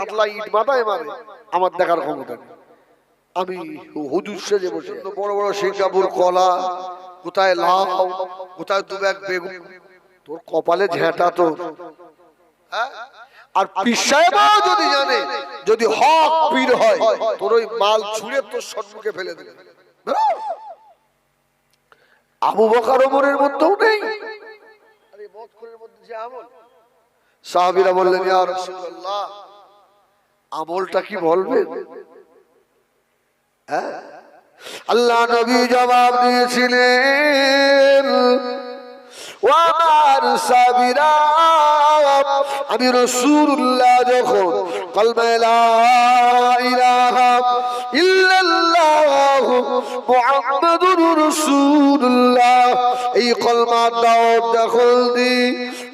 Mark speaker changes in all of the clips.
Speaker 1: আদলা ইট মাথায় মারে আমার দেখার ক্ষমতা নেই। আমি হুজুর সেজে বসে বড় বড় সিঙ্গাপুর কলা কোথায় লাউ কোথায় দু বেগুন? তোর কপালে ঝেঁটা তোর হ্যাঁ? আর যদি জানে যদি হক পীর হয় তোর ওই মাল ছুঁড়ে তোর সম্মুখে ফেলে দেবে। আবু বকার ওমরের মধ্যেও নেই। আরে মদখোরের মধ্যে যে আমল। সাহাবীরা বললেন ইয়া রাসূলুল্লাহ আমলটা কি বলবেন হ্যাঁ? আল্লাহ নবী জবাব দিয়েছিলেন আমি রসুল্লাহ যখন কলমে লা ইলাহা ইল্লাল্লাহ মুহাম্মাদুর এই কলমার দাওয়াত যখন দি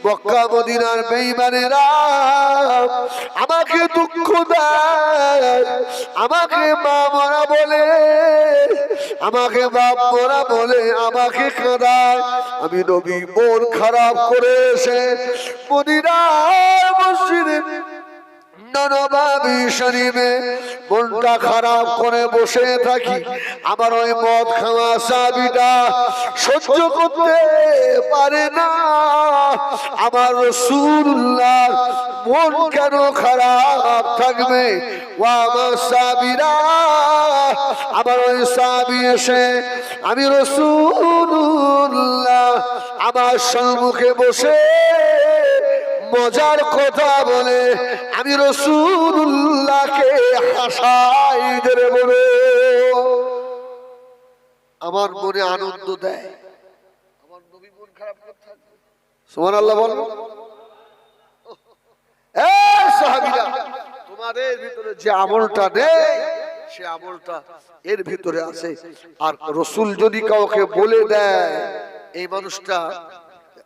Speaker 1: মক্কা মদিনার বেইমানেরা আমাকে দুঃখ দেয়। আমাকে মা মরা বলে, আমাকে বাপ মরা বলে, আমাকে কাঁদায়। আমি নবী মন খারাপ করে এসে মদিনার মসজিদে খারাপ করে বসে থাকি। আমার ওই মদ খাওয়া পারে না। আমার মন কেন খারাপ থাকবে? ও আমার সাবিরা, আমার ওই সাবি এসে আমি রসুল্লাহ আমার সম্মুখে বসে মজার কথা বলে, আমি রসুল্লাহকে হাসাই দেবে বলে। আমার মনে আনন্দ দেয়। আল্লাহ বল। এর ভিতরে আছে। আর রসুল যদি কাউকে বলে দেয়, এই মানুষটা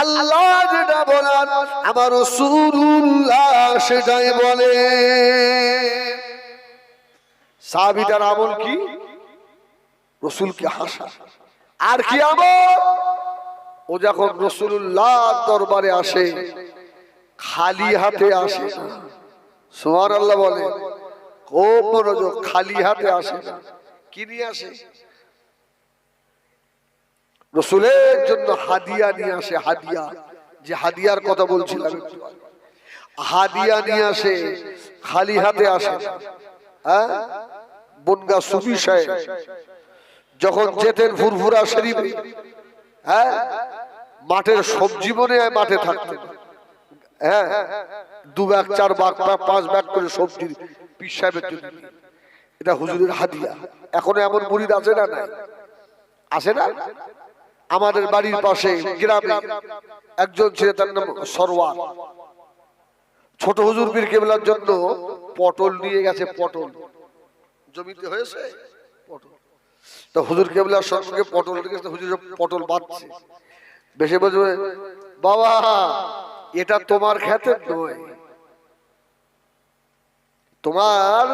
Speaker 1: আল্লাহ যেটা বলার আমার রসুল্লাহ সেটাই বলে। সাহাবিটার আমল কি? রসুলকে হাসা। আর কি আমল? ও যখন রসুল্লাহ দরবারে আসে, খালি হাতে আসে সোহার আল্লাহ বলে খালি হাতে আসে কি নিয়ে আসে? রসুলের জন্য হাদিয়া নিয়ে আসে, হাদিয়া। যে হাদিয়ার কথা বলছিলাম। হাদিয়া নিয়ে আসে, খালি হাতে আসে হ্যাঁ? বনগা সুফি সাহেব, যখন যেতেন ফুরফুরা শরীফে হ্যাঁ? মাঠের সবজি মনে হয় মাঠে থাকতেন। হ্যাঁ? দু ব্যাগ, চার পা- পাঁচ ব্যাগ করে সবজি পীর সাহেবের জন্য এটা হুজুরের হাদিয়া। এখনও এমন মুরিদ আছে না নাই? আছে না? আমাদের বাড়ির পাশে গ্রামে একজন ছিল তার নাম সরওয়ার ছোট হুজুর পীর কেবলার জন্য পটল নিয়ে গেছে পটল। জমিতে হয়েছে? পটল। তো হুজুর কেবলার সঙ্গে পটল হুজুর পটল বাঁধছে। বেশি বলবে বাবা এটা তোমার খেতে নয়। তোমার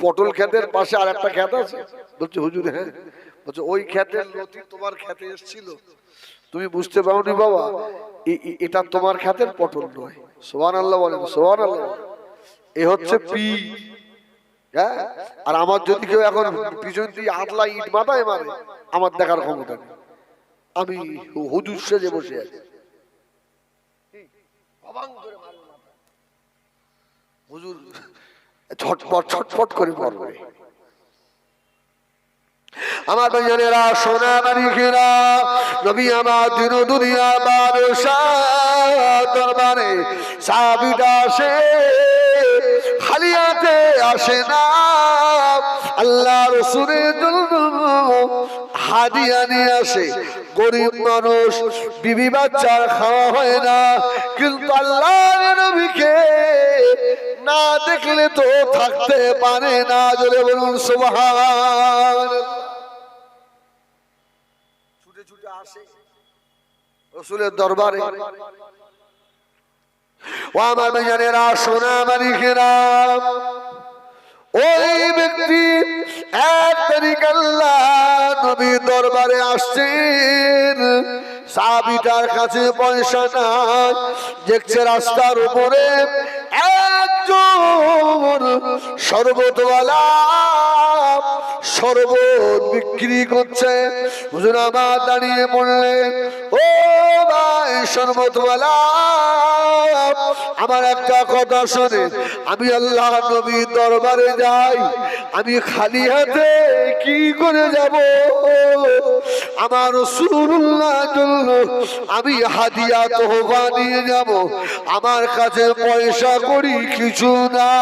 Speaker 1: পটল ক্ষেতের পাশে আর একটা ক্ষেত আছে। বলছে হুজুর হ্যাঁ। বলছে ওই ক্ষেতের লতি তোমার খেতে এসেছিল। তুমি বুঝতে পারোনি বাবা এটা তোমার ক্ষেতের পটল নয়। সোহান আল্লাহ বলেন সোহান আল্লাহ এ হচ্ছে পি। হ্যাঁ? আর আমার যদি কেউ এখন পিছন দিয়ে আটলা ইট মাথায় মারে আমার দেখার ক্ষমতা নেই। আমি হুজুর সেজে বসে আছি। হুজুর ছটফট ছটফট করে মরবে। আমার ভাইজানেরা সোনা মানিকেরা নবী আমার দিন দুনিয়া বাদশাহ দরবারে। সাবিটা আসে, খালি হাতে আসে না। আল্লাহ রসুলের জন্য হাদিয়া নিয়ে আসে। গরিব মানুষ, বিবি বাচ্চার খাওয়া হয় না। কিন্তু আল্লাহ নবীকে না দেখলে তো থাকতে পারে না। জোরে বলুন সুবহান দরবারে। ও ওই ব্যক্তি দরবারে আসছেন। সাবিটার কাছে পয়সা নাই, দেখছে রাস্তার উপরে একজন শরবতওয়ালা শরবত বিক্রি করছে। হুজুর আমার দাঁড়িয়ে পড়লেন ও ভাই শরবতওয়ালা আমার একটা কথা শোনে। আমি আল্লাহ নবীর দরবারে যাই, আমি খালি হাতে কি করে যাব? আমার রসুল্লাহ জন্য আমি হাদিয়া তোহবা নিয়ে যাব। আমার কাছে পয়সা করি কিছু না।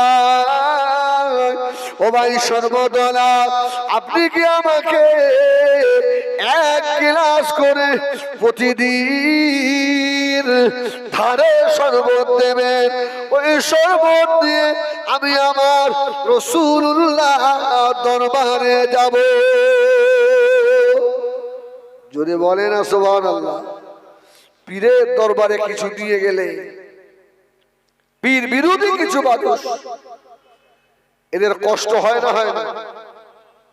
Speaker 1: ও ভাই সর্বদলা, আপনি কি আমাকে এক গ্লাস করে প্রতিদিন ধারে শরবত দেবেন? ওই শরবত দিয়ে আমি আমার রসুল্লাহ দরবারে যাব। যদি বলে না সোহান আল্লাহ পীরের দরবারে কিছু দিয়ে গেলে, পীর বিরোধী কিছু মানুষ এদের কষ্ট হয় না হয় না।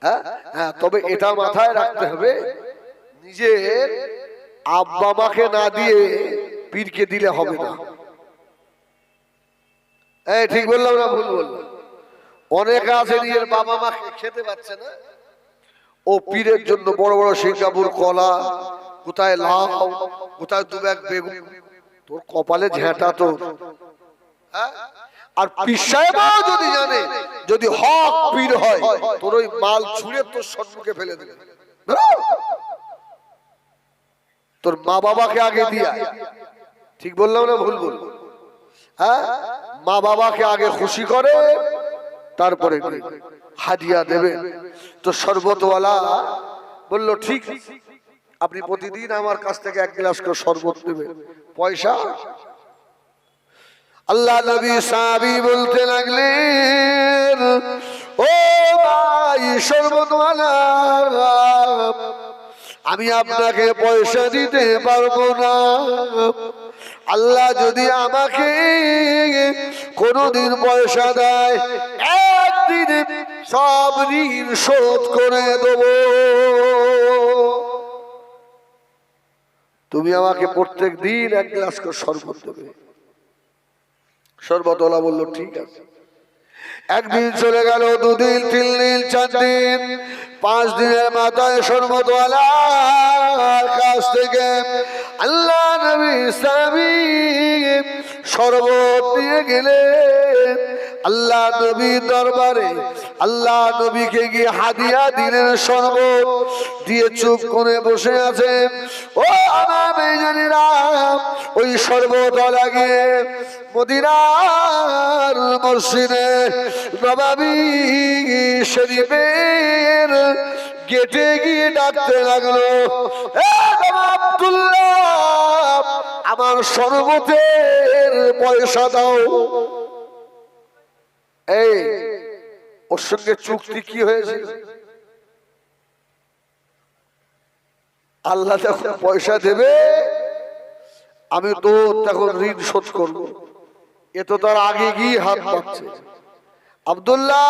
Speaker 1: হ্যাঁ? হ্যাঁ তবে এটা মাথায় রাখতে হবে, নিজের আব্বা মাকে না দিয়ে পীরকে দিলে হবে না। এই, ঠিক বললাম না ভুল বললাম? অনেকে আছে নিজের বাবা মাকে খেতে পাচ্ছে না। ও পীরের জন্য বড় বড় সিঙ্গাপুর কলা, কোথায় লাউ, কোথায় দু ব্যাগ বেগুন। তোর কপালে ঝেঁটা তোর হ্যাঁ? আর পীর সাহেবও যদি জানে যদি হক পীর হয় তোর ওই মাল ছুঁড়ে তোর সম্মুখে ফেলে দেবে তোর মা বাবাকে আগে দিয়া। ঠিক বললাম না ভুল বল? হ্যাঁ? মা বাবাকে আগে খুশি করে তারপরে হাদিয়া দেবে। তো শরবতওয়ালা বলল ঠিক আপনি প্রতিদিন আমার কাছ থেকে এক গ্লাস করে শরবত দেবেন। পয়সা আল্লাহ নবী সাহাবি বলতে লাগলেন, ও ভাই শরবতওয়ালা আমি আপনাকে পয়সা দিতে পারব না। আল্লাহ যদি আমাকে কোনদিন পয়সা দেয়, একদিন সব ঋণ শোধ করে দেব। তুমি আমাকে প্রত্যেক দিন এক গ্লাস করে শরবত দেবে। শরবতওয়ালা বলল ঠিক আছে। একদিন চলে গেল দুদিন তিন দিন চার দিন পাঁচ দিনের মাথায় শরবতওয়ালার কাছ থেকে আল্লাহ নবী ইসলামী শরবত দিয়ে গেলেন। আল্লাহ নবীর দরবারে আল্লাহ নবীকে গিয়ে হাদিয়া দিলেন শরবত দিয়ে চুপ করে বসে আছে। ও আমার ওই শরবত লাগিয়ে মদিনার মসজিদে নবাবি শরীফের গেটে গিয়ে ডাকতে লাগল আমার শরবতের পয়সা দাও। এই, ওর সঙ্গে চুক্তি কি হয়েছিল? আল্লাহ যখন পয়সা দেবে, আমি তো তখন ঋণ শোধ করব। এ তো তার আগে গিয়ে হাত পাচ্ছে আবদুল্লাহ,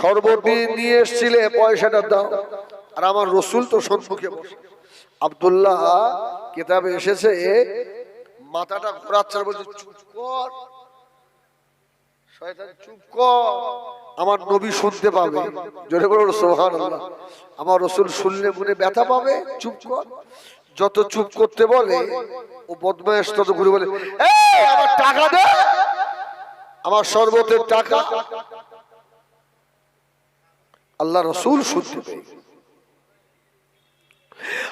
Speaker 1: সর্বদিন নিয়ে এসছিলে, পয়সাটা দাও। আর আমার রসুল তো সম্মুখে বসে। আবদুল্লাহ কেতাবে এসেছে, মাথাটা ঘোরাচ্ছে বলছে, চুপ কর চুপ আমার নবী শুনতে পাবে। জোরে বলো সোহান আমার রসুল শুনলে মনে ব্যথা পাবে, চুপ কর। যত চুপ করতে বলে, ও বদমায়েশ তত ঘুরে বলে আমার টাকা দে। আমার শরবতের টাকা। আল্লাহ রসুল শুনতে পেয়ে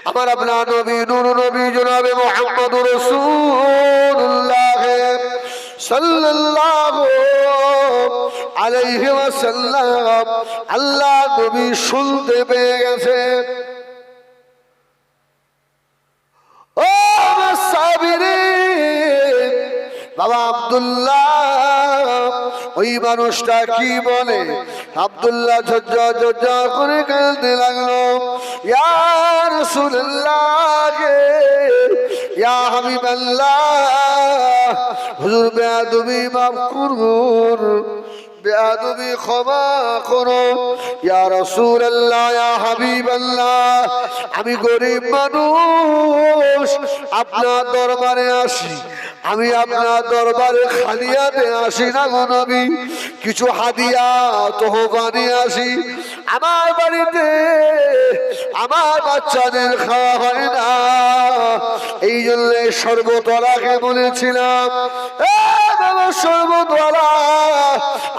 Speaker 1: আমার আপনার নবী, নুর নবী, জনাবে মোহাম্মদ রসুল্লাহ সাল্লাল্লাহু আল্লাহ নবী শুনতে পেয়ে গেছে। ও সাবিরিন, বাবা আব্দুল্লাহ, ওই মানুষটা কি বলে? আব্দুল্লাহ ঝজ্জা করে কাঁদতে লাগল। ইয়ার ইয়া হাবিবাল্লাহ হুজুর বেয়াদবি মাফ করুন। বেয়াদবি ক্ষমা করো ইয়া রাসূলুল্লাহ ইয়া হাবিবাল্লাহ আমি গরিব মানুষ, আপনার দরবারে আসি। আমি আপনার দরবারে খালিয়াতে আসি না গো নবী। কিছু হাদিয়া তোহফা নিয়ে আসি। আমার বাড়িতে আমার বাচ্চাদের খাওয়া হয় না। এই জন্য সর্বতলাকে বলেছিলাম "এ বাবা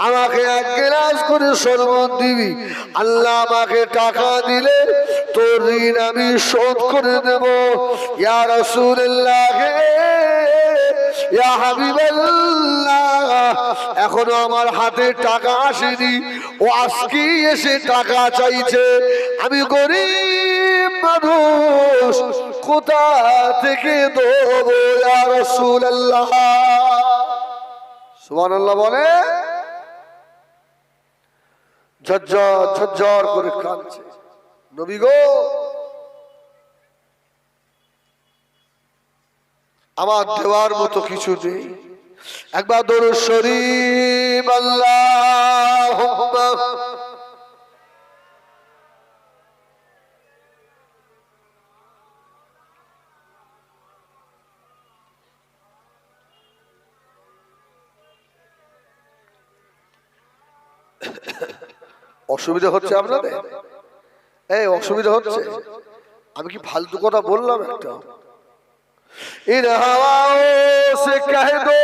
Speaker 1: আমাকে এক গ্লাস করে শরবত দিবি। আল্লাহ আমাকে টাকা দিলে তোর ঋণ আমি শোধ করে দেব। ইয়া হাবিবাল্লাহ, এখনও আমার হাতে টাকা আসেনি। ও আজকেই এসে টাকা চাইছে। আমি গরিব মানুষ, কোথা থেকে দেবো ইয়া সুবহানাল্লাহ বলে? ঝরঝর ঝরঝর করে কাঁদছে। নবী গো, আমার দেওয়ার মতো কিছু নেই। একবার দরুদ শরীফ আল্লাহ অসুবিধা হচ্ছে আপনাদের? এই, অসুবিধা হচ্ছে। আমি কি ফালতু কথা বললাম একটা? ইন হাওয়া সে কাহে দো